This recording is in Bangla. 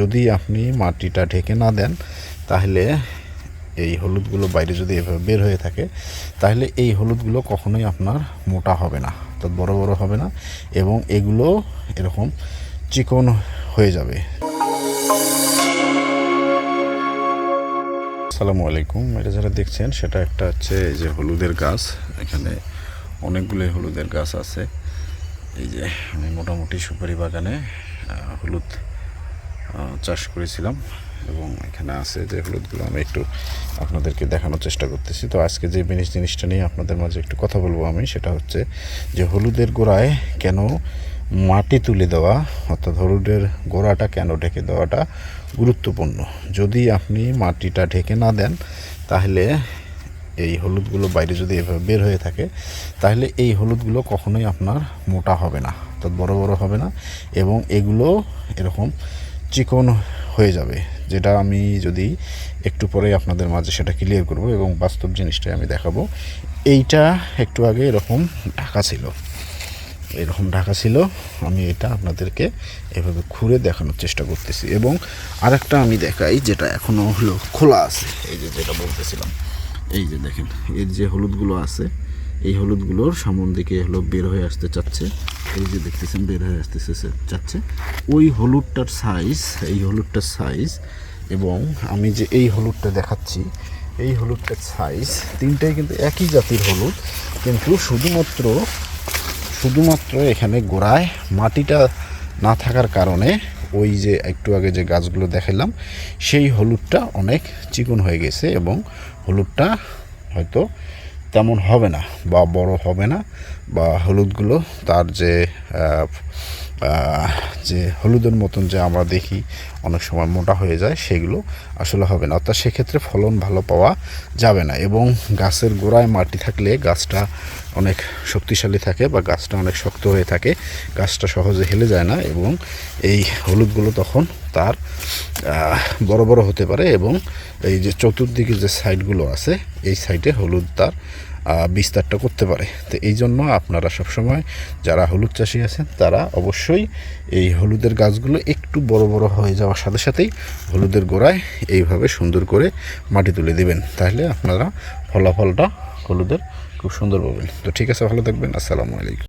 যদি আপনি মাটিটা ঢেকে না দেন, তাহলে এই হলুদগুলো বাইরে যদি এভাবে বের হয়ে থাকে, তাহলে এই হলুদগুলো কখনোই আপনার মোটা হবে না, অর্থাৎ বড় বড় হবে না এবং এগুলো এরকম চিকন হয়ে যাবে। আসসালামু আলাইকুম, এটা যারা দেখছেন, সেটা একটা হচ্ছে এই যে হলুদের গাছ, এখানে অনেকগুলো হলুদের গাছ আছে। এই যে আমি মোটামুটি সুপারি বাগানে হলুদ চাষ করেছিলাম এবং এখানে আছে যে হলুদগুলো আমি একটু আপনাদেরকে দেখানোর চেষ্টা করতেছি। তো আজকে যে জিনিস জিনিসটা নিয়ে আপনাদের মাঝে একটু কথা বলব আমি, সেটা হচ্ছে যে হলুদের গোড়ায় কেন মাটি তুলে দেওয়া, অর্থাৎ হলুদের গোড়াটা কেন ঢেকে দেওয়াটা গুরুত্বপূর্ণ? যদি আপনি মাটিটা ঢেকে না দেন, তাহলে এই হলুদগুলো বাইরে যদি এভাবে বের হয়ে থাকে, তাহলে এই হলুদগুলো কখনোই আপনার মোটা হবে না, অর্থাৎ বড় বড় হবে না এবং এগুলো এরকম চিকন হয়ে যাবে, যেটা আমি যদি একটু পরে আপনাদের মাঝে সেটা ক্লিয়ার করব এবং বাস্তব জিনিসটাই আমি দেখাবো। এইটা একটু আগে এরকম ঢাকা ছিল। এরকম ঢাকা ছিল, আমি এটা আপনাদেরকে এভাবে খুঁড়ে দেখানোর চেষ্টা করতেছি এবং আরেকটা আমি দেখাই যেটা এখনও হলো খোলা আছে। এই যে যেটা বলতেছিলাম, এই যে দেখেন, এর যে হলুদগুলো আছে এই হলুদগুলোর সামন দিকে হলো বের হয়ে আসতে চাচ্ছে। এই যে দেখতেছেন, বের হয়ে আসতে চাচ্ছে। ওই হলুদটার সাইজ এই হলুদটার সাইজ এবং আমি যে এই হলুদটা দেখাচ্ছি, এই হলুদটার সাইজ তিনটাই কিন্তু একই জাতির হলুদ, কিন্তু শুধুমাত্র শুধুমাত্র এখানে গোড়ায় মাটিটা না থাকার কারণে ওই যে একটু আগে যে গাছগুলো দেখালাম সেই হলুদটা অনেক চিকন হয়ে গেছে এবং হলুদটা হয়তো তেমন হবে না বা বড় হবে না, বা হলুদগুলো তার যে যে হলুদের মতন যে আমরা দেখি অনেক সময় মোটা হয়ে যায়, সেগুলো আসলে হবে না। অর্থাৎ সেক্ষেত্রে ফলন ভালো পাওয়া যাবে না এবং গাছের গোড়ায় মাটি থাকলে গাছটা অনেক শক্তিশালী থাকে বা গাছটা অনেক শক্ত হয়ে থাকে, গাছটা সহজে হেলে যায় না এবং এই হলুদগুলো তখন তার বড় বড় হতে পারে এবং এই যে চতুর্দিকে যে সাইডগুলো আছে, এই সাইডে হলুদ তার বিস্তারটা করতে পারে। তো এই জন্য আপনারা সবসময় যারা হলুদ চাষি আছেন, তারা অবশ্যই এই হলুদের গাছগুলো একটু বড় বড় হয়ে যাওয়ার সাথে সাথেই হলুদের গোড়ায় এইভাবে সুন্দর করে মাটি তুলে দিবেন। তাহলে আপনারা ফলাফলটা হলুদের খুব সুন্দর পাবেন। তো ঠিক আছে, ভালো থাকবেন। আসসালামু আলাইকুম।